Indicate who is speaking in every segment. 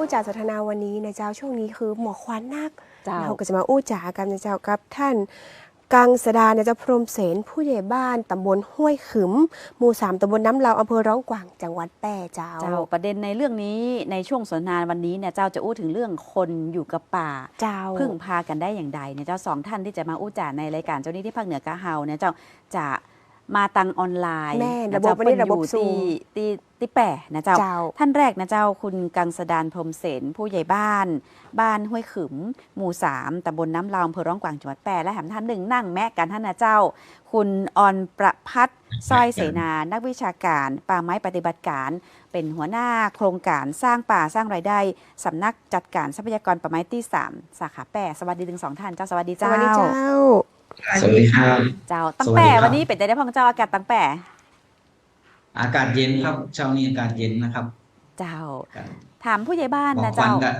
Speaker 1: อู้จ่าสนทนาวันนี้นะเจ้าช่วงนี้คือหมอกควันนัก
Speaker 2: เรา
Speaker 1: ก็จะมาอู้จ่ากันนะเจ้ากับท่านกังสดานะเจ้าพรมเสนผู้ใหญ่บ้านตำบลห้วยขึมหมู่สามตำบลน้ำเลาอำเภอร้องกวางจังหวัดแปร่เจ้า
Speaker 2: เจ้าประเด็นในเรื่องนี้ในช่วงสนทนาวันนี้เนี่ยเจ้าจะอู้ถึงเรื่องคนอยู่กับป่า
Speaker 1: เจ้า
Speaker 2: พึ่งพากันได้อย่างใดเนี่ยเจ้าสองท่านที่จะมาอู้จ่าในรายการเจ้านี้ที่ภาคเหนือกะเฮาเนี่ยเจ้าจะ มาตังออนไลน์
Speaker 1: แม่
Speaker 2: นะ
Speaker 1: ระบบ
Speaker 2: เจ้า
Speaker 1: วันนี้
Speaker 2: เปิ้
Speaker 1: ระบบ
Speaker 2: อยู่
Speaker 1: ซูม
Speaker 2: ที่ที่ที่แปะนะเจ้า
Speaker 1: เจ้า
Speaker 2: ท่านแรกนะเจ้าคุณกังสดานพรหมเสนผู้ใหญ่บ้าน บ้านห้วยขึม หมู่สามตำบลน้ำลาวอำเภอร้องกวางจังหวัดแปรและแถมท่านหนึ่งนั่งแมะกันท่านนะเจ้า คุณออนประพัฒน์สร้อยเสนา นักวิชาการ ป่าไม้ปฏิบัติการ เป็นหัวหน้าโครงการสร้างป่าสร้างรายได้สำนักจัดการทรัพยากรป่าไม้ที่3สาขาแปรสวัสดีถึงสองท่านเจ้าสวัสดี
Speaker 1: ส
Speaker 2: เจ้า
Speaker 1: วัสดีเจ้า
Speaker 3: สวัสดีครับ
Speaker 2: เจ้าตั้ง
Speaker 3: สวัส
Speaker 2: แป
Speaker 3: ดี
Speaker 2: ร
Speaker 3: ครับ
Speaker 2: วันนี้เป็นใจได้พ่องเจ้าอากาศตั้งแปร
Speaker 3: อากาศเย็นครับเช้านี้อากาศเย็นนะครับ
Speaker 2: เจ้า ถามผู้ใหญ่บ้าน
Speaker 3: หมอก
Speaker 2: นะ
Speaker 3: ควัน
Speaker 2: เจ้า
Speaker 3: ก็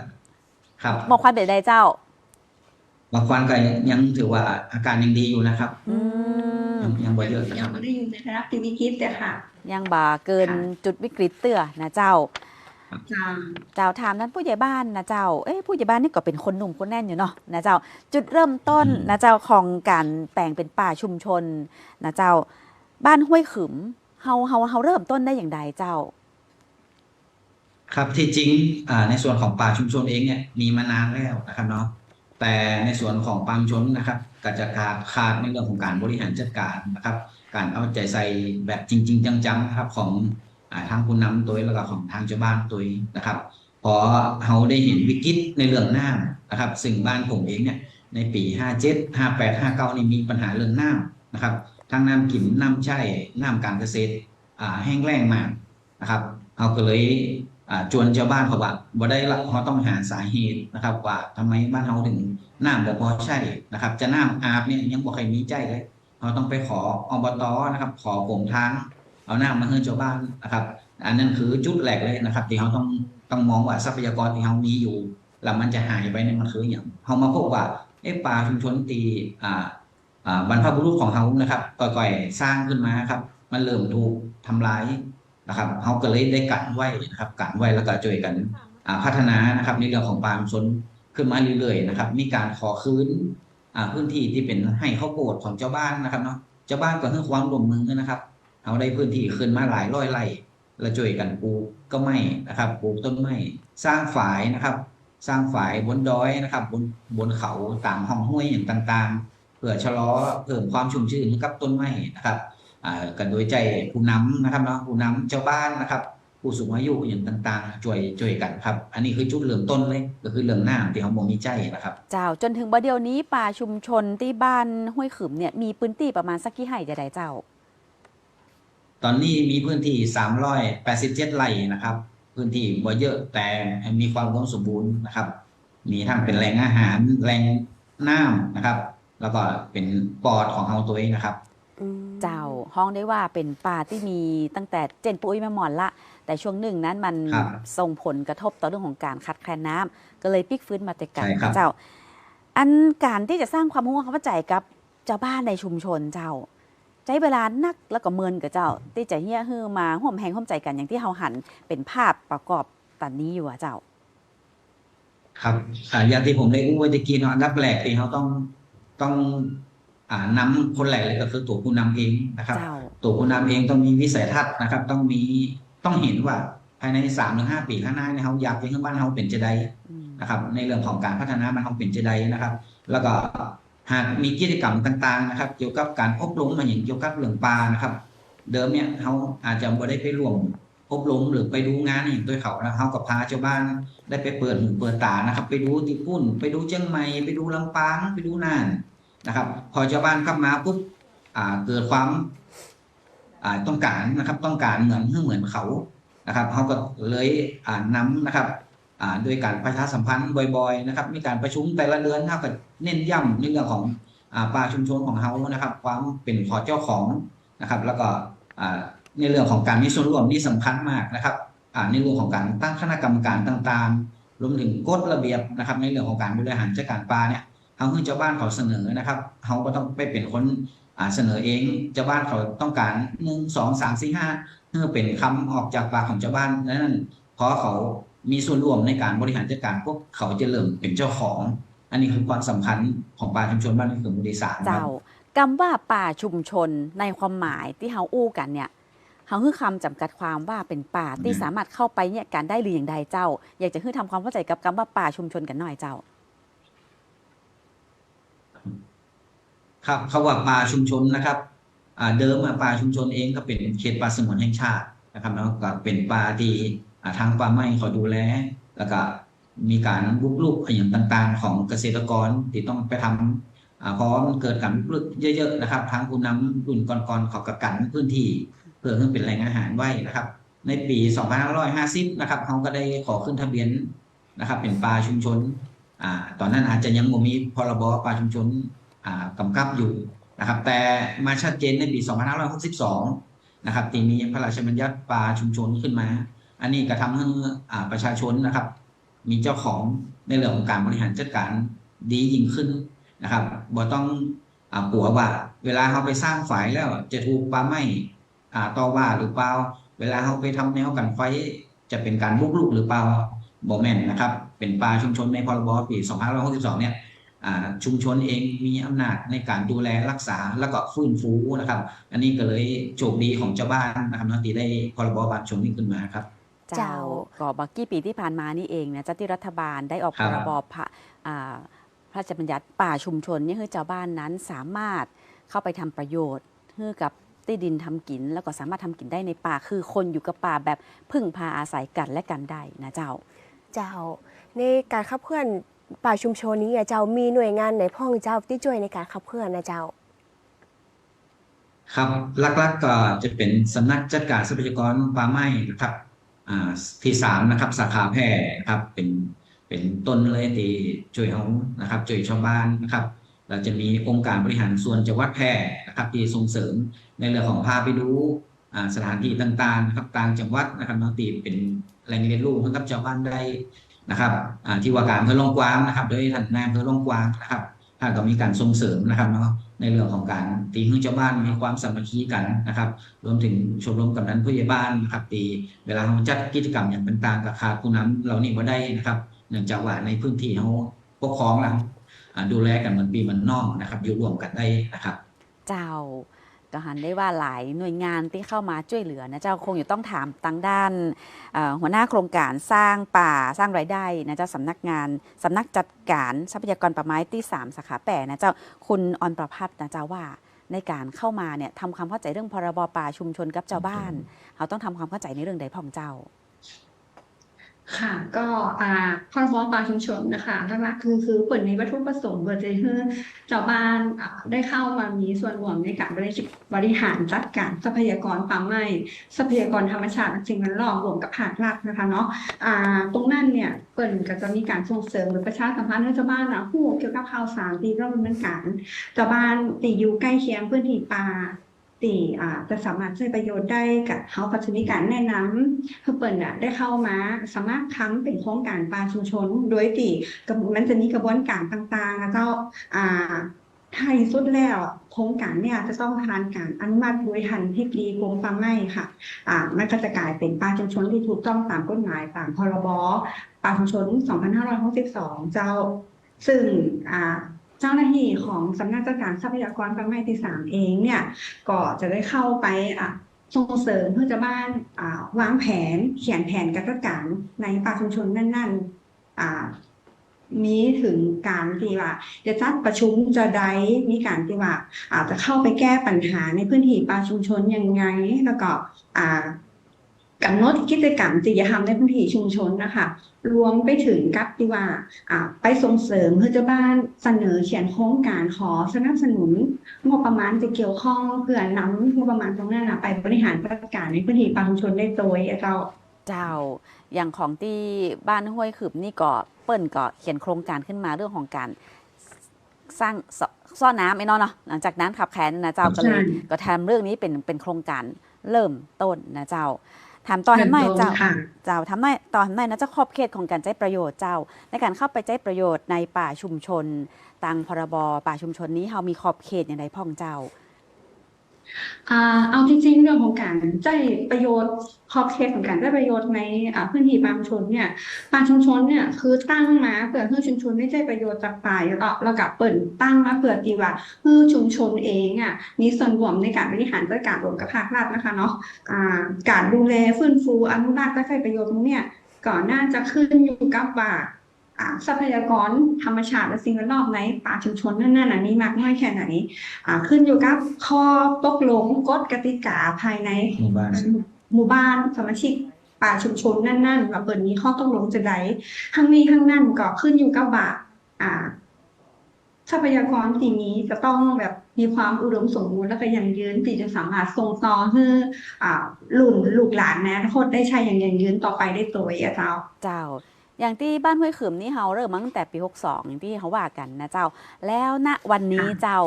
Speaker 3: ครับ
Speaker 2: หมอกควันเป็นใจเจ้า
Speaker 3: หมอกควันก็ยังถือว่าอาการยังดีอยู่นะครับ
Speaker 2: อืม
Speaker 3: ยังยังบ่เยอะนะค
Speaker 4: ยั
Speaker 3: รั
Speaker 4: ง
Speaker 3: บ
Speaker 4: ไม่ได้อยู่ในระดับที่วิกฤตแต่ค่ะ
Speaker 2: ยังบ่าเกิน
Speaker 4: ค่ะ
Speaker 2: จุดวิกฤตเตื้อนะเจ้า
Speaker 4: จ้า
Speaker 2: เจ้าถามนั้นผู้ใหญ่บ้านนะเจ้า เอ้ผู้ใหญ่บ้านนี่ก็เป็นคนหนุ่มคนแน่นอยู่เนาะนะเจ้า จุดเริ่มต้น
Speaker 3: อืม
Speaker 2: นะเจ้าของการแปลงเป็นป่าชุมชนนะเจ้า บ้านห้วยขึมเฮาเฮาเฮาเริ่มต้นได้อย่างใดเจ้า
Speaker 3: ครับที่จริงอ่าในส่วนของป่าชุมชนเองเนี่ยมีมานานแล้วนะครับเนาะ แต่ในส่วนของปาชุมชนนะครับก็จะขาดขาดในเรื่องของการบริหารจัดการนะครับ การเอาใจใส่แบบจริง ๆ จังๆนะครับของอทางผู้นำตัวแล้วก็ของทางชาวบ้านตัวนะครับ พอเราได้เห็นวิกฤตในเรื่องน้ำนะครับ ซึ่งบ้านผมเองเนี่ยในปี 57 58 59 นี่มีปัญหาเรื่องน้ำนะครับทั้งน้ำกินน้ำใช้น้ำการเกษตรแห้งแล้งมากนะครับเราก็เลย จวนชาวบ้านเขาว่าบ่ได้ละเขาต้องหาสาเหตุนะครับ ว่าทำไมบ้านเราถึงน้ำบ่พอใช้นะครับ จะน้ำอาบเนี่ยยังบ่เคยมีใจเลยเราต้องไปขออบตนะครับ ขอโครงทางเอาน้ำมาให้ชาวบ้านนะครับ อันนั้นคือจุดแรกเลยนะครับ ที่เราต้องต้องมองว่าทรัพยากรที่เรามีอยู่แล้วมันจะหายไปเนี่ยมันคืออย่างเรามาพบว่าเอ้ป่าชุมชนตีอ่าอ่าบรรพบุรุษของเรานะครับก่อยๆสร้างขึ้นมาครับ มันเริ่มถูกทำลาย นะครับเราก็เลยได้กันไว้นะครับกันไว้แล้วก็ช่วยกันพัฒนานะครับในเรื่องของป่าชุมชนขึ้นมาเรื่อยๆนะครับ มีการขอคืนพื้นที่ที่เป็นให้ข้าวโพดของเจ้าบ้านนะครับเนาะเจ้าบ้านก็ให้ความร่วมมือนะครับเราได้พื้นที่ขึ้นมาหลายร้อยไร่แล้วช่วยกันปลูกก็ไม่นะครับปลูกต้นไม้สร้างฝายนะครับ สร้างฝายบนดอยนะครับ บนบนเขาตามห้องห้วยอย่างต่างๆเพื่อชะลอเพิ่มความชุ่มชื้นกับต้นไม้นะครับ กันโดยใจผู้นำนะครับเนาะผู้นำชาวบ้านนะครับผู้สูงอายุอย่างต่างๆ ช่วยช่วยกันครับ อันนี้คือจุดเริ่มต้นเลย ก็คือเรื่องน้ำที่เขาบ่มีใจนะครับ
Speaker 2: เจ้าจนถึงบัดเดียวนี้ป่าชุมชนที่บ้านห้วยขึมเนี่ยมีพื้นที่ประมาณสักกี่ไห่จะได้เจ้า
Speaker 3: ตอนนี้มีพื้นที่ 387 ไร่นะครับ พื้นที่บ่เยอะแต่มีความอุดมสมบูรณ์นะครับ มีทั้งเป็นแหล่งอาหารแหล่งน้ำนะครับ แล้วก็เป็นปอดของเราตัวเองนะครับ
Speaker 1: อืม
Speaker 2: เจ้าห้องได้ว่าเป็นป่าที่มีตั้งแต่เจนปุ้ยมาหมอนละ แต่ช่วงหนึ่งนั้นมัน
Speaker 3: ครับ
Speaker 2: ส่งผลกระทบต่อเรื่องของการขาดแคลนน้ำก็เลยพลิกฟื้นมาแต่กัน
Speaker 3: ใช่ครับ
Speaker 2: เจ้า อันการที่จะสร้างความรู้ความเข้าใจกับเจ้าบ้านในชุมชนเจ้า ใช้เวลานักแล้วก็เมินกับเจ้า ที่จะเฮี้ยฮือมาห่วมแหงห่วมใจกันอย่างที่เราหันเป็นภาพประกอบตอนนี้อยู่อะเจ้า
Speaker 3: ครับอ่าอย่างที่ผมได้อู้ไว้ตะกี้เนาะอันดับแรกที่เขาต้องต้อง อ่านำคนแรกเลยก็คือตัวผู้นำเองนะครับ
Speaker 2: เจ้า
Speaker 3: ตัวผู้นำเองต้องมีวิสัยทัศน์นะครับ ต้องมีต้องเห็นว่าภายในสามถึงห้าปีข้างหน้าเนี่ยเขาอยากให้บ้านเขาเป็นจะได้
Speaker 2: อืม
Speaker 3: นะครับ ในเรื่องของการพัฒนามันเขาเป็นจะได้นะครับ แล้วก็หากมีกิจกรรมต่างๆนะครับ เกี่ยวกับการอบรมมาอย่างเกี่ยวกับเรื่องปลานะครับ เดิมเนี่ยเขาอาจจะไม่ได้ไปร่วมอบรมหรือไปดูงานอย่างตัวเขานะเขากับพาชาวบ้านได้ไปเปิดหูเปิดตานะครับ ไปดูที่พุ่น ไปดูเชียงใหม่ไปดูลำปางไปดูน่าน นะครับ พอชาวบ้านกลับมาปุ๊บเกิดความต้องการนะครับ ต้องการเหมือนเหมือนเขานะครับเขาก็เลยอ่านำนะครับโดยการประชาสัมพันธ์บ่อยๆนะครับ มีการประชุมแต่ละเดือนเท่ากับเน้นย้ำในเรื่องของป่าชุมชนของเขานะครับ ความเป็นขอเจ้าของนะครับ แล้วก็ในเรื่องของการมีส่วนร่วมนี่สำคัญมากนะครับในเรื่องของการตั้งคณะกรรมการต่างๆ รวมถึงกฎระเบียบนะครับ ในเรื่องของการบริหารจัดการป่าเนี่ย เขาให้เจ้าบ้านเขาเสนอนะครับเขาก็ต้องไปเป็นคนอ่าเสนอเองเจ้าบ้านเขาต้องการหนึ่งสองสามสี่ห้าเพื่อเป็นคำออกจากปากของเจ้าบ้านนั้นพอเขามีส่วนร่วมในการบริหารจัดการพวกเขาจะเริ่มเป็นเจ้าของ อันนี้คือความสำคัญของป่าชุมชนบ้านห้วยขึมหมู่ที่สามครั
Speaker 2: เจ้า
Speaker 3: บ
Speaker 2: กำว่าป่าชุมชนในความหมายที่เฮาอู้กันเนี่ยเฮาคือคำจำกัดความว่าเป็นป่าที่
Speaker 3: อืม
Speaker 2: สามารถเข้าไปเนี่ยการได้หรืออย่างใดเจ้า อยากจะให้ทำความเข้าใจกับคำว่าป่าชุมชนกันหน่อยเจ้า
Speaker 3: ครับคำว่าป่าชุมชนนะครับอ่าเดิมป่าชุมชนเองก็เป็นเขตป่าสงวนแห่งชาตินะครับเนาะก็เป็นป่าที่อ่าทางป่าไม้เขาดูแลแล้วก็มีการบุกรุกอย่างต่างๆ ของเกษตรกรที่ต้องไปทำอ่าพราะมันเกิดการบุกรุกเยอะๆนะครับทางผู้นำรุ่นก่อนๆเขาก็กันพื้นที่เพื่อให้เป็นแหล่งอาหารไว้นะครับ ในปี 2550 นะครับเขาก็ได้ขอขึ้นทะเบียนนะครับ เป็นป่าชุมชนอ่าตอนนั้นอาจจะยังบ่มีพรบป่าชุมชน กำกับอยู่นะครับ แต่มาชัดเจนในปี 2562 นะครับที่มีพระราชบัญญัติป่าชุมชนขึ้นมา อันนี้ก็ทำให้ประชาชนนะครับ มีเจ้าของในเรื่องของการบริหารจัดการดียิ่งขึ้นนะครับบ่ต้องอ่ากลัวว่า เวลาเขาไปสร้างฝายแล้วจะถูกป่าไม้อ่ต่อว่าหรือเปล่า เวลาเขาไปทำแนวกันไฟจะเป็นการบุกรุกหรือเปล่าบ่แม่นนะครับ เป็นป่าชุมชนในพรบปี 2562 เนี่ย ชุมชนเองมีอำนาจในการดูแลรักษาแล้วก็ฟื้นฟูนะครับ อันนี้ก็เลยโชคดีของเจ้าบ้านนะครับเนาะที่ได้พรบบ้านชนนี้ขึ้นมาครับ
Speaker 2: เจ้า
Speaker 1: เจ้า
Speaker 2: ก็บักกี้ปีที่ผ่านมานี่เองนะเจ้าที่รัฐบาลได้ออก
Speaker 3: ครั
Speaker 2: พ
Speaker 3: บ
Speaker 2: รบพระอ่าพระราชบัญญัติป่าชุมชนเนี่ยคือชาวบ้านนั้นสามารถเข้าไปทำประโยชน์ให้กับที่ดินทำกิน แล้วก็สามารถทำกินได้ในป่าคือคนอยู่กับป่าแบบพึ่งพาอาศัยกันและกันได้นะเจ้า
Speaker 1: เจ้าในการขับเคลื่อน ป่าชุมชนนี้เจ้ามีหน่วยงานไหนพ่องเจ้าที่ช่วยในการขับเคลื่อนนะเจ้า
Speaker 3: ครับหลักๆก็จะเป็นสำนักจัดการทรัพยากรป่าไม้นะครับอ่าที่สามนะครับสาขาแพร่ครับเป็นเป็นต้นเลยที่ช่วยเขานะครับช่วยชาวบ้านนะครับเราจะมีองค์การบริหารส่วนจังหวัดแพร่นะครับ ที่ส่งเสริมในเรื่องของพาไปดูสถานที่ต่างๆนะครับต่างจังหวัดนะครับนาะที่เป็นแหล่งเรียนรู้ให้กับชาวบ้านได้ นะครับที่ว่าการอำเภอลองกวางนะครับ โดยท่านนายอำเภอลองกวางนะครับท่านก็มีการส่งเสริมนะครับเนาะในเรื่องของการตีให้ชาวบ้านมีความสามัคคีกันนะครับ รวมถึงชมรมกำนันผู้ใหญ่บ้านนะครับตีเวลาเขาจัดกิจกรรมอย่างต่างๆกับขาดผู้นำเรานี่บ่ได้นะครับ เนื่องจากว่าในพื้นที่เขาปกครองแล้วดูแลกันเหมือนปีเหมือนน้องนะครับอยู่ร่วมกันได้นะครับ
Speaker 2: เจ้า ก็หันได้ว่าหลายหน่วยงานที่เข้ามาช่วยเหลือนะเจ้าคงอยู่ต้องถามทางด้านเอ่อหัวหน้าโครงการสร้างป่าสร้างรายได้นะเจ้าสำนักงานสำนักจัดการทรัพยากรป่าไม้ที่3สาขาแปดนะเจ้าคุณออนประพัฒน์นะเจ้าว่าในการเข้ามาเนี่ยทำความเข้าใจเรื่องพรบป่าชุมชนกับเจ้าบ้าน เขาต้องทำความเข้าใจในเรื่องใดพ่องเจ้า
Speaker 4: ค่ะก็อ่าพรบป่าชุมชนนะคะหลักๆคือคือเปิดในวัตถุประสงค์เพื่อจะให้ชาวบ้านได้เข้ามามีส่วนร่วมในการบริบริหารจัดการทรัพยากรป่าไม้ทรัพยากรธรรมชาติสิ่งแวดล้อมรวมกับภาครัฐนะคะเนาะอ่าตรงนั้นเนี่ยเปิดก็จะมีการส่งเสริมหรือประชาสัมพันธ์ให้ชาวบ้านนะผู้เกี่ยวกับข่าวสารที่เราดำเนินการชาวบ้านที่อยู่ใกล้เคียงพื้นที่ป่า ตีอ่าจะสามารถใช้ประโยชน์ได้กับเขาก็จะมีการแนะนำเพื่อเปิดอะได้เข้ามาสามารถค้ำเป็นโครงการปลาชุมชนโดยตีกับมันจะมีกระบวนการต่างๆแล้วก็อ่าท้ายสุดแล้วโครงการเนี่ยจะต้องผ่านการอนุมัติโดยทันที่ดีกรมป่าไม้ค่ะอ่ามันก็จะกลายเป็นป่าชุมชนที่ถูกต้องตามกฎหมายตามพรบป่าชุมชน 2562 เจ้าซึ่งอ่า เจ้าหน้าที่ของสำนักจัดการทรัพยากรป่าไม้ที่สามเองเนี่ยก็จะได้เข้าไปอะส่งเสริมเพื่อจะบ้านวางแผนเขียนแผนการจัดการในป่าชุมชนนั่นๆอ่ามีถึงการที่ว่าจะจัดประชุมจะได้มีการที่ว่าอาจจะเข้าไปแก้ปัญหาในพื้นที่ป่าชุมชนยังไงแล้วก็อ่า กำหนดกิจกรรมที่จะทำในพื้นที่ชุมชนนะคะ รวมไปถึงกับที่ว่าอ่าไปส่งเสริมเพื่อจะบ้านเสนอเขียนโครงการขอสนับสนุนงบประมาณจะเกี่ยวข้องเพื่อนำงบประมาณตรงนั้นนะไปบริหารจัดการในพื้นที่ป่าชุมชนได้โดยเจ้า
Speaker 2: เจ้าอย่างของที่บ้านห้วยขืบนี่ก็เปิ้นก็เขียนโครงการขึ้นมาเรื่องของการสร้างซซ่อน้ำไอ้เนอะเนาะหลังจากนั้นขับแขนนะเจ้าก็เลย
Speaker 4: ใช่
Speaker 2: ก็ทำเรื่องนี้เป็นเป็นโครงการเริ่มต้นนะเจ้า ถามตอนทำไมเจ้า
Speaker 4: ค่ะ
Speaker 2: เจ้าทำไมตอนทำไมนะเจ้าขอบเขตของการใช้ประโยชน์เจ้า ในการเข้าไปใช้ประโยชน์ในป่าชุมชนตามพรบป่าชุมชนนี้เรามีขอบเขตอย่างไรพ่องเจ้า
Speaker 4: อ่า เอาจริงๆเรื่องของการใจประโยชน์ขอบเขตของการได้ประโยชน์ในอ่าพื้นที่ป่าชุมชนเนี่ยป่าชุมชนเนี่ยคือตั้งมาเพื่อให้ชุมชนได้ได้ประโยชน์จากป่าแล้วก็แล้วก็เปิดตั้งมาเพื่อที่ว่าให้ชุมชนเองอะมีส่วนร่วมในการบริหารจัดการรวมกับภาครัฐนะคะเนาะการดูแลฟื้นฟูอนุรักษ์และใช้ประโยชน์เนี่ยก่อนหน้าจะขึ้นอยู่กับว่า ทรัพยากรธรรมชาติและสิ่งแวดล้อมในป่าชุมชนนั่นน่ะมีมากน้อยแค่ไหนอ่าขึ้นอยู่กับข้อตกลงกฎกติกาภายใน
Speaker 3: หมู่บ้าน
Speaker 4: หมู่บ้านสมาชิกป่าชุมชนนั่นๆว่าเปิดมีข้อตกลงจะใดทั้งนี้ทั้งนั้นก็ขึ้นอยู่กับว่าอ่า ทรัพยากรสิ่งนี้จะต้องแบบมีความอุดมสมบูรณ์และก็ยั่งยืนที่จะสามารถส่งต่อให้อ่ารุ่นลูกหลานนะทุกคนได้ใช้อย่างยั่งยืนต่อไปได้ตัวเองเจ้า
Speaker 2: เจ้า อย่างที่บ้านห้วยขืมนี่เฮาเริ่มมาตั้งแต่ปี 62 อย่างที่เขาว่ากันนะเจ้า แล้วณวันนี้เจ้า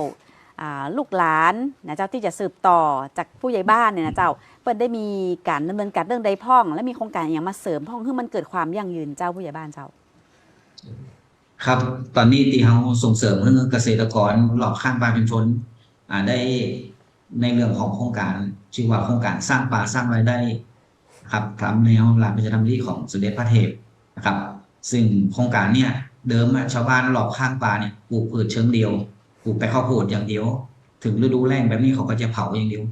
Speaker 2: อ่าลูกหลานนะเจ้าที่จะสืบต่อจากผู้ใหญ่บ้านเนี่ยนะเจ้าเปิ้นได้มีการดำเนินการเรื่องใดพ่อง และมีโครงการอย่างมาเสริมพ่องให้มันเกิดความยั่งยืนเจ้าผู้ใหญ่บ้านเจ้า
Speaker 3: ครับ ตอนนี้ที่เราส่งเสริมให้เกษตรกรรอบข้างป่าชุมชนอ่าได้ในเรื่องของโครงการชื่อว่าโครงการสร้างป่าสร้างรายได้ ครับตามแนวหลักประชาธรรมที่ของสมเด็จพระเทพ นะครับ ซึ่งโครงการเนี่ยเดิมอะชาวบ้านรอบข้างป่าเนี่ยปลูกพืชเชิงเดียวปลูกแต่ข้าวโพดอย่างเดียว ถึงฤดูแล้งแบบนี้เขาก็จะเผาอย่างเดียว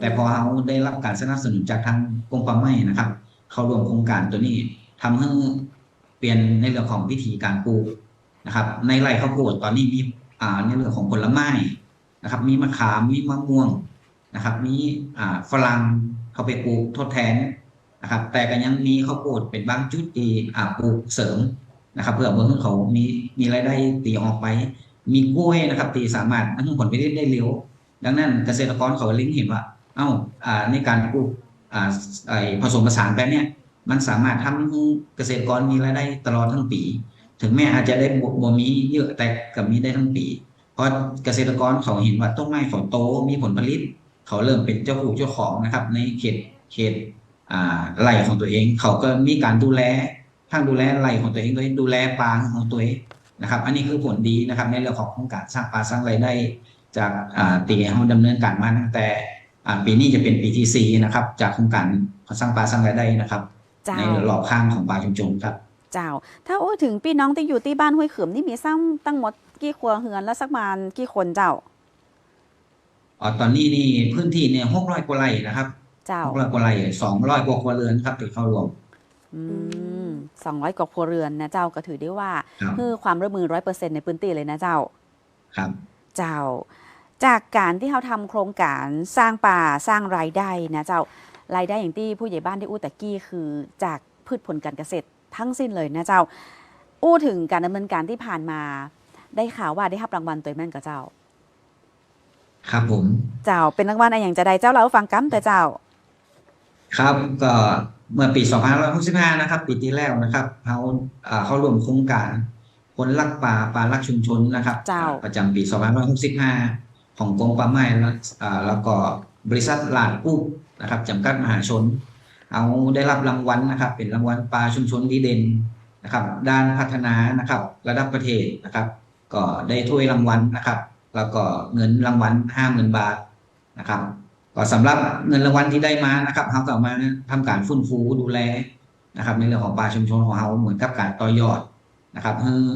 Speaker 3: แต่พอเราได้รับการสนับสนุนจากทางกรมป่าไม้นะครับ เขาร่วมโครงการตัวนี้ทำให้เปลี่ยนในเรื่องของวิธีการปลูกนะครับ ในไร่ข้าวโพดตอนนี้มีอ่าในเรื่องของผลไม้นะครับ มีมะขามมีมะม่วงนะครับ มีอ่าฝรั่งเขาไปปลูกทดแทน นะครับแต่ก็ยังมีข้าวโพดเป็นบางจุดที่อ่าปลูกเสริมนะครับ เพื่อเพื่อให้เขามีมีรายได้ตีออกไป มีกล้วยนะครับที่สามารถให้ผลผลิตได้เร็ว ดังนั้นเกษตรกรเขาเล็งเห็นว่า เอ้าอ่าในการปลูกอ่าไอผสมผสานแบบเนี้ยมันสามารถทำให้เกษตรกรมีรายได้ตลอดทั้งปี ถึงแม้อาจจะได้บ่บ่มีเยอะแต่ก็มีได้ทั้งปี เพราะเกษตรกรเขาเห็นว่าต้นไม้เขาโตมีผลผลิต เขาเริ่มเป็นเจ้าผู้เจ้าของนะครับ ในเขตเขต อ่าไร่ของตัวเอง เขาก็มีการดูแลทั้งดูแลไร่ของตัวเองด้วยดูแลปลาของตัวเองนะครับ อันนี้คือผลดีนะครับ ในเรื่องของโครงการสร้างปลาสร้างรายได้จากอ่าตีเขาดำเนินการมาตั้งแต่อ่าปีนี้จะเป็นปีที่สี่นะครับ จากโครงการสร้างปลาสร้างรายได้นะครับ
Speaker 2: เจ้า
Speaker 3: ในรอบข้างของป่าชุมชนครับ
Speaker 2: เจ้า ถ้าโอ้ถึงพี่น้องที่อยู่ที่บ้านห้วยขืมนี่มีสร้างตั้งหมดกี่ครัวเฮือนและสักประมาณกี่คนเจ้า
Speaker 3: อ๋อตอนนี้นี่พื้นที่เนี่ยหกร้อยกว่าไร่นะครับ
Speaker 2: เจ้า
Speaker 3: หกร้อยกว่าไร่สองร้อยกว่าครัวเรือนครับที่เข้ารวม
Speaker 2: อืมสองร้อยกว่าครัวเรือนนะเจ้าก็ถือได้ว่า
Speaker 3: ครับ
Speaker 2: คือความร่วมมือร้อยเปอร์เซ็นต์ในพื้นที่เลยนะเจ้า
Speaker 3: ครับ
Speaker 2: เจ้า จากการที่เขาทำโครงการสร้างป่าสร้างรายได้นะเจ้ารายได้อย่างที่ผู้ใหญ่บ้านที่อู้ตะกี้คือจากพืชผลการเกษตรทั้งสิ้นเลยนะเจ้า อู้ถึงการดำเนินการที่ผ่านมา ได้ข่าวว่าได้รับรางวัลตัวแม่นกับเจ้า
Speaker 3: ครับผม
Speaker 2: เจ้าเป็นรางวัลอะไรอย่างจะได้เจ้าเราฟังกัมแต่เจ้า
Speaker 3: ครับก็เมื่อปี2565นะครับปีที่แล้วนะครับเขาอ่าเข้าร่วมโครงการคนรักป่าป่ารักชุมชนนะครับ
Speaker 2: เจ้า
Speaker 3: อ่ประจำปี2565ของกรมป่าไม้แล้วอ่าแล้วก็บริษัทลาดปุ๊บนะครับจำกัดมหาชน เอาได้รับรางวัลนะครับ เป็นรางวัลป่าชุมชนดีเด่นนะครับ ด้านพัฒนานะครับ ระดับประเทศนะครับ ก็ได้ถ้วยรางวัลนะครับ แล้วก็เงินรางวัล50,000บาทนะครับ ก็สำหรับเงินรางวัลที่ได้มานะครับเขาก็เอมาทำการฟื้นฟูดูแลนะครับ ในเรื่องของป่าชุมชนของเขาเหมือนกับการต่อยอดนะครับเออ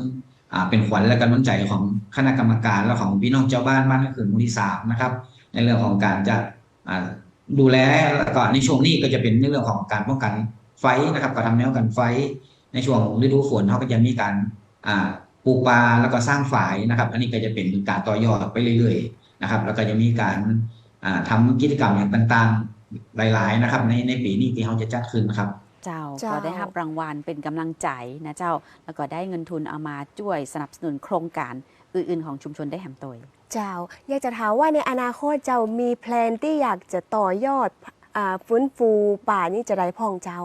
Speaker 3: เป็นขวัญและกำลังใจของคณะกรรมการและของพี่น้องเจ้าบ้านบ้านก็คือมูลที่สามนะครับ ในเรื่องของการจะดูแลแล้วก็ในช่วงนี้ก็จะเป็นในเรื่องของการป้องกันไฟนะครับ ก็ทำแนวกันไฟ ในช่วงฤดูฝนเขาก็จะมีการปลูกป่าแล้วก็สร้างฝายนะครับ อันนี้ก็จะเป็นการต่อยอดไปเรื่อยๆนะครับ แล้วก็จะมีการ อ่าทำกิจกรรมอย่างต่างๆ หลาย ๆ นะครับ ในในปีนี้ที่เขาจะจัดขึ้นนะครับ
Speaker 2: เจ้า
Speaker 1: เจ้า
Speaker 2: ก็ได้รับรางวัลเป็นกำลังใจนะเจ้า แล้วก็ได้เงินทุนเอามาช่วยสนับสนุนโครงการอื่นๆ ของชุมชนได้แหมตัว
Speaker 1: เจ้า อยากจะถามว่าในอนาคตเจ้ามีแพลนที่อยากจะต่อยอดอ่าฟื้นฟูป่านี่จะได้พ่องเจ้า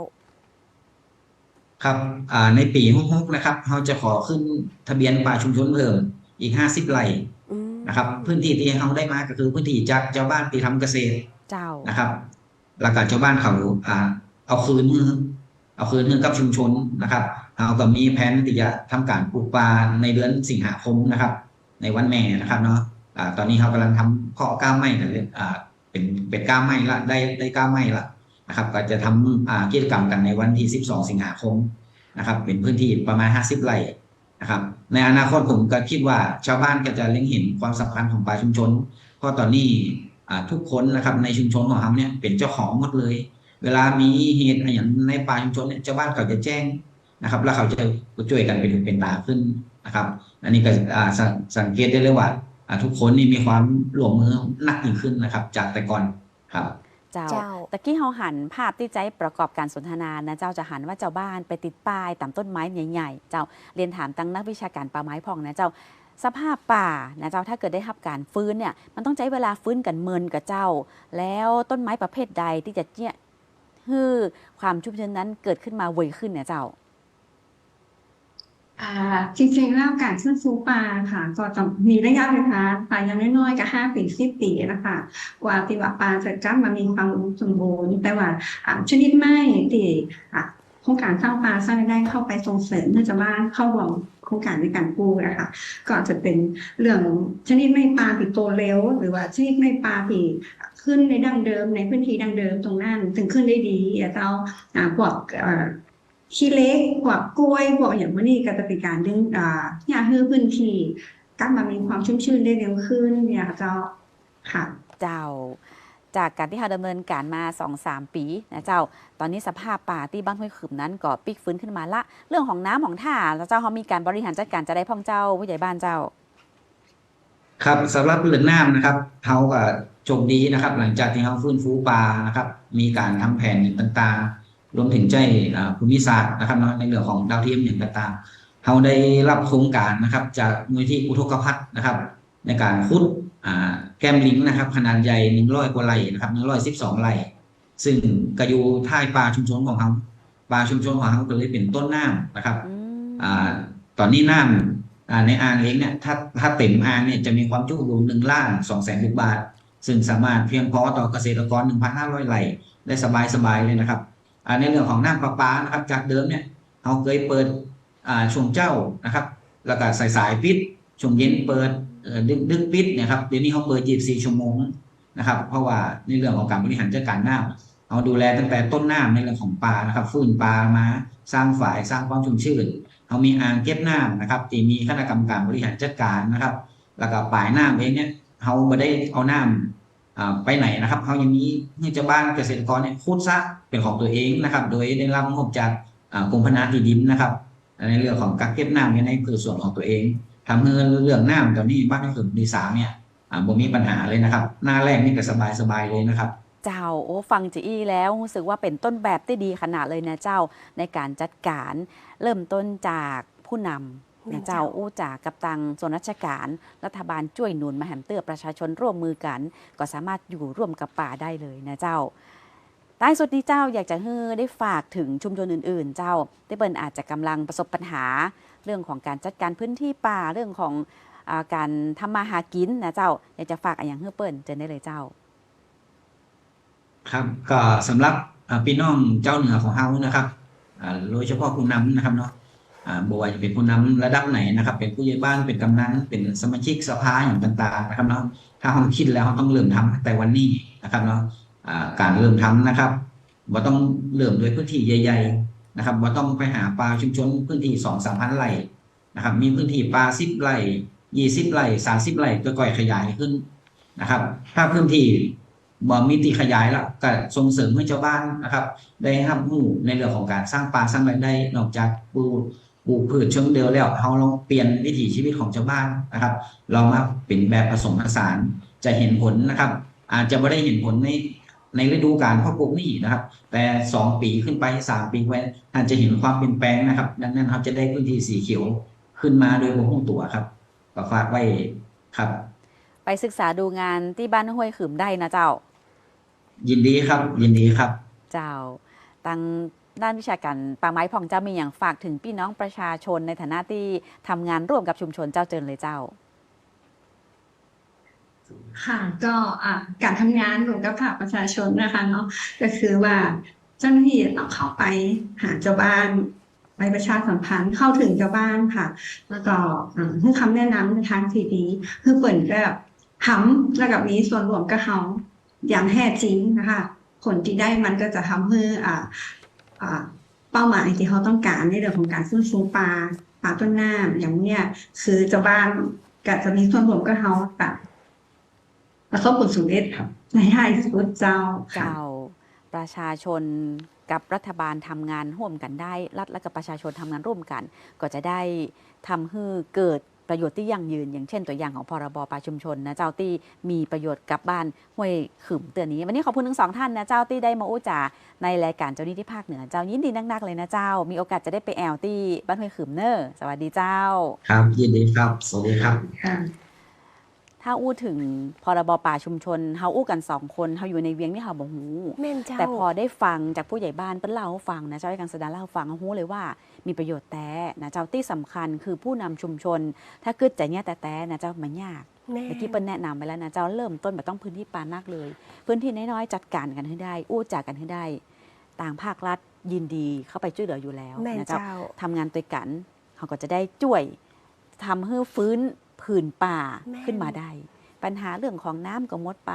Speaker 3: ครับอ่าในปี66นะครับเขาจะขอขึ้นทะเบียนป่าชุมชนเพิ่มอีก 50ไร่
Speaker 1: อืม
Speaker 3: นะครับ พื้นที่ที่เขาได้มาก็คือพื้นที่จากเจ้าบ้านที่ทำเกษตร
Speaker 2: เจ้า
Speaker 3: นะครับแล้วก็ชาวบ้านเขาอ่า เอาคืนมือเอาคืนมือกับชุมชนนะครับเอาก็มีแผนที่จะทำการปลูกป่าในเดือนสิงหาคมนะครับ ในวันแม่นะครับเนาะอ่าตอนนี้เขากำลังทำข้อก้าวไม่กันเลยอ่าเป็นเป็นเป็นก้าไม้ละได้ได้ก้าไม้ละนะครับ ก็จะทำอ่ากิจกรรมกันในวันที่ 12 สิงหาคมนะครับ เป็นพื้นที่ประมาณ 50 ไร่ นะครับ ในอนาคตผมก็คิดว่าชาวบ้านก็จะเล็งเห็นความสำคัญของป่าชุมชน เพราะตอนนี้ทุกคนนะครับในชุมชนของเราเนี่ยเป็นเจ้าของหมดเลย เวลามีเหตุอะไรอย่างในป่าชุมชนเนี่ยชาวบ้านเขาจะแจ้งนะครับ แล้วเขาจะช่วยกันเป็นหูเป็นตาขึ้นนะครับ อันนี้ก็สสังเกตได้เลยว่าทุกคนนี่มีความร่วมมือหนักยิ่งขึ้นนะครับ จากแต่ก่อนครับ
Speaker 2: เจ้า
Speaker 1: เจ้า
Speaker 2: ตะกี้เฮาหันภาพที่ใจประกอบการสนทนานะเจ้าจะหันว่าเจ้าบ้านไปติดป้ายตามต้นไม้ใหญ่ๆ เจ้าเรียนถามตั้งนักวิชาการป่าไม้พองนะเจ้าสภาพป่านะเจ้าถ้าเกิดได้รับการฟื้นเนี่ยมันต้องใช้เวลาฟื้นกันเมินกับเจ้า แล้วต้นไม้ประเภทใดที่จะเนี่ยฮือความชุ่มชื้นนั้นเกิดขึ้นมาไวขึ้นเนี่ยเจ้า
Speaker 4: อ่าจริงๆแล้วการฟื้นฟูป่าค่ะ ก็จะมีระยะเวลาไปอย่างน้อยๆก็ห้าปีสิบปีนะคะกว่าที่ว่าป่าจะกลับมามีความสมบูรณ์แต่ว่าอ่าชนิดไม้ที่อ่าโครงการสร้างป่าสร้างรายได้เข้าไปส่งเสริมเนื่องจากว่าเข้าวมโครงการในการปลูกนะคะก็จะเป็นเรื่องชนิดไม้ป่าที่โตเร็ว หรือว่าชนิดไม้ป่าที่ขึ้นในดั้งเดิมในพื้นที่ดั้งเดิมตรงนั้นถึงขึ้นได้ดีแล้วเราอ่าพวก ขี้เล็กพวกกล้วยพวกอย่างพวกนี้ก็จะเป็นการดึงอ่าหญ้าฮื้อพื้นที่กลับมามีความชุ่มชื้นได้เร็วขึ้นเนี่ยค่ะเจ้าค่ะ
Speaker 2: เจ้า จากการที่เราดำเนินการมา2อสปีนะเจ้า ตอนนี้สภาพป่าที่บ้านห้วยขืมนั้นก็ปิกฟื้นขึ้นมาละ เรื่องของน้ำของท่าแล้วเจ้าเขามีการบริหารจัดการจะได้พ่องเจ้าผู้ใหญ่บ้านเจ้า
Speaker 3: ครับสำหรับเรื่องน้ำนะครับเขาก็โชคดีนะครับ หลังจากที่เขาฟื้นฟูป่านะครับ มีการทำแผนอย่างต่างๆ รวมถึงใจอ่าภูมิศาสตร์นะครับเนาะในเรื่องของดาวเทียมอย่างต่างๆเขาได้รับโครงการนะครับ จากมูลที่อุทกภัทรนะครับ ในการขุดอ่าแก้มลิงนะครับ ขนาดใหญ่หนึ่งร้อยกว่าไร่นะครับหนึ่งร้อยสิบสองไร่ซึ่งก็อยู่ท้ายป่าชุมชนของเขาป่าชุมชนของเขาก็เลยเป็นต้นน้ำนะครับ
Speaker 2: อืม
Speaker 3: อ่าตอนนี้น้ำอ่าในอ่างเองเนี่ยถ้าถ้าเต็มอ่างเนี่ยจะมีความจุอยู่หนึ่งล้านสองแสนลูกบาท ซึ่งสามารถเพียงพอต่อเกษตรกร1,500ไร่ได้สบายสบายๆเลยนะครับอ่า ในเรื่องของน้ำประปานะครับจากเดิมเนี่ยเราเคยเปิดช่วงเจ้านะครับ แล้วก็สายสายปิดช่วงเย็นเปิดดึกดึกปิดเนะครับเดี๋ยวนี้เขาเปิด 24 ชั่วโมงนะครับ เพราะว่าในเรื่องของการบริหารจัดการน้ำเอาดูแลตั้งแต่ต้นน้ำในเรื่องของปลานะครับฟื้นปลามาสร้างฝ่ายสร้างความชุ่มชื้นเขามีอ่างเก็บน้ำนะครับที่มีคณะกรรมการบริหารจัดการนะครับ แล้วก็ปลายน้ำเองเนี่ยเขาไม่ได้เอาน้ำ ไปไหนนะครับเขายังมีให้เจ้าบ้านเกษตรกรเนี่ยคูดซะเป็นของตัวเองนะครับ โดยได้รับงบจากกรมพัฒนาที่ดินนะครับ ในเรื่องของกักเก็บน้ำไว้ในคือส่วนของตัวเองทำให้เรื่องน้ำตอนนี้บ้านที่สุดดีสามเนี่ยบ่มีปัญหาเลยนะครับ หน้าแรกนี่ก็สบายสบายๆเลยนะครับ
Speaker 2: เจ้าโอ้ฟังจีอี้แล้วรู้สึกว่าเป็นต้นแบบที่ดีขนาดเลยนะเจ้าในการจัดการเริ่มต้นจากผู้นำ นะเจ้าอู้จากกับตังส่วนราชการ รัฐบาลช่วยหนุนมาแหมเตือประชาชนร่วมมือกัน ก็สามารถอยู่ร่วมกับป่าได้เลยนะเจ้าท้ายสุดนี้เจ้าอยากจะให้ได้ฝากถึงชุมชนอื่นๆ เจ้าที่เปิ้นอาจจะกำลังประสบปัญหา เรื่องของการจัดการพื้นที่ป่าเรื่องของอาการทำมาหากินนะเจ้าอยากจะฝากอะไรอย่างเฮ้อเปิ้นเจนได้เลยเจ้า
Speaker 3: ครับก็สำหรับอ่าพี่น้องเจ้าเหนือของเฮานะครับอ่าโดยเฉพาะผู้นำนะครับเนาะอ่า บว่าจะเป็นผู้นำระดับไหนนะครับ เป็นผู้ใหญ่บ้านเป็นกำนันเป็นสมาชิกสภาอย่างต่างๆนะครับเนาะถ้าเราคิดแล้วเราต้องเริ่มทำแต่วันนี้นะครับเนาะการเริ่มทำนะครับว่าต้องเริ่มด้วยพื้นที่ใหญ่ ๆ นะครับว่าต้องไปหาปลาชุมชนพื้นที่สองสามพันไร่นะครับ มีพื้นที่ปลาสิบไร่ยี่สิบไร่สามสิบไร่ก็ก่อยขยายขึ้นนะครับ ถ้าพื้นที่บ่มีที่ขยายแล้วก็ส่งเสริมให้ชาวบ้านนะครับ ได้รับรู้ในเรื่องของการสร้างป่าสร้างรายได้นอกจากปู ลูกปลูกพืชเชิงเดียวแล้วเราลองเปลี่ยนวิถีชีวิตของชาวบ้านนะครับ เรามาเป็นแบบผสมผสานจะเห็นผลนะครับ อาจจะไม่ได้เห็นผลในในฤดูกาลเพราะปลูกนี่นะครับ แต่สองปีขึ้นไปสามปีไว้อาจจะเห็นความเปลี่ยนแปลงนะครับ ดังนั้นครับจะได้พื้นที่สีเขียวขึ้นมาโดยบ่ฮู้ตัวครับก็ฝากไว้ครับ
Speaker 2: ไปศึกษาดูงานที่บ้านห้วยขืมได้นะเจ้า
Speaker 3: ยินดีครับ ยินดีครับ
Speaker 2: เจ้าตัง ด้านวิชาการป่าไม้ผ่องเจ้ามีอย่างฝากถึงพี่น้องประชาชนในฐานะที่ทำงานร่วมกับชุมชนเจ้าเจิญเลยเจ้า
Speaker 4: ค่ะก็การทำงานร่วมกับภาคประชาชนนะคะเนาะก็คือว่าเจ้าหน้าที่ต้องเข้าไปหาเจ้าบ้านไปประชาสัมพันธ์เข้าถึงเจ้าบ้านค่ะ แล้วก็อ่าให้คำแนะนำในทางที่ดีคือเปิดแบบทำแล้วกับมีส่วนรวมกับเขาอย่างแท้จริงนะคะผลที่ได้มันก็จะทำให้อ่า เป้าหมายที่เขาต้องการในเรื่องของการฟื้นฟูปลาปลาต้นน้ำอย่างเนี้ยคือเจ้าบ้านก็จะมีส่วนร่วมกับเขาแบบประสบผลสำเร็จ
Speaker 3: ครับ
Speaker 4: ในท้ายที่สุดเจ้าค่ะ
Speaker 2: เจ้าประชาชนกับรัฐบาลทำงานร่วมกันได้ รัฐและกับประชาชนทำงานร่วมกัน ก็จะได้ทำให้เกิด ประโยชน์ที่ยั่งยืน อย่างเช่นตัวอย่างของพรบป่าชุมชนนะเจ้าที่มีประโยชน์กับบ้านห้วยขืมเตือนนี้ วันนี้ขอบคุณทั้งสองท่านนะเจ้าที่ได้มาอู้จ่าในรายการเจ้านี้ที่ภาคเหนือเจ้ายินดีนักๆเลยนะเจ้า มีโอกาสจะได้ไปแอลที่บ้านห้วยขืมเนอร์สวัสดีเจ้า
Speaker 3: ครับยินดีครับสวัสดีครับ
Speaker 4: ค่ะ
Speaker 2: ถ้าอู้ถึงพรบป่าชุมชนเฮาอู้กันสองคนเฮาอยู่ในเวียงนี่เฮาบ่ฮู้
Speaker 1: แม่นเจ้า
Speaker 2: แต่พอได้ฟังจากผู้ใหญ่บ้านเปิ้นเล่าให้ฟังนะเจ้าให้การแสดงเล่าให้ฟังรู้เลยว่ามีประโยชน์แต่นะเจ้าที่สำคัญคือผู้นำชุมชน ถ้าเกิดใจเนี่ยแต่แต่นะเจ้ามันยาก
Speaker 1: แม่
Speaker 2: เมื่อกี้เปิ้นแนะนำไปแล้วนะเจ้าเริ่มต้นแบบต้องพื้นที่ปานักเลย พื้นที่น้อยๆจัดการกันให้ได้ อู้จากกันให้ได้ ต่างภาครัฐยินดีเข้าไปช่วยเหลืออยู่แล้ว
Speaker 1: แม่น
Speaker 2: นะเจ้า
Speaker 1: เจ้า
Speaker 2: ทำงานตัวยกันเขาก็จะได้ช่วยทำให้ฟื้น ผืนป่า
Speaker 1: แม่น
Speaker 2: ขึ้นมาได้ ปัญหาเรื่องของน้ำก็หมดไป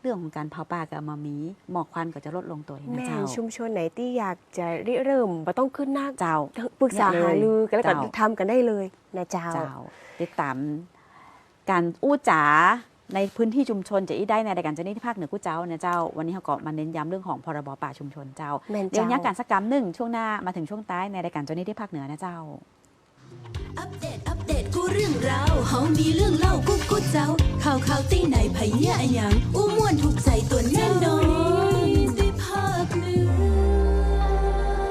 Speaker 2: เรื่องของการเผาป่าก็มามี หมอกควันก็จะลดลงตัวเองนะ
Speaker 1: แม่
Speaker 2: เจ้า
Speaker 1: ชุมชนไหนที่อยากจะริเริ่มบ่ต้องขึ้นหน้า
Speaker 2: เจ้า
Speaker 1: ปรึกษา
Speaker 2: เนี่ยเลย
Speaker 1: หารือกันแล้วก็
Speaker 2: เจ้า
Speaker 1: ทำกันได้เลยนะเจ้า
Speaker 2: เจ้าติดตามการอู้จ๋าในพื้นที่ชุมชนจะอีได้ในรายการเจานี่ที่ภาคเหนือกู้เจ้านะเจ้า วันนี้เขาก็มาเน้นย้ำเรื่องของพรบป่าชุมชนเจ้า
Speaker 1: แม่น
Speaker 2: เดี๋ยว
Speaker 1: เจ้า
Speaker 2: ยักการสักกรรมหนึ่งช่วงหน้ามาถึงช่วงท้ายในรายการเจานี่ที่ภาคเหนือนะเจ้า
Speaker 5: อัป เรื่องราวเฮามีเรื่องเล่ากุ๊กกุ๊กเจ้า ข่าวข่าวตีไหนไผเนี่ยอะหยังอู้ม่วนถูกใจตัวแน่นอน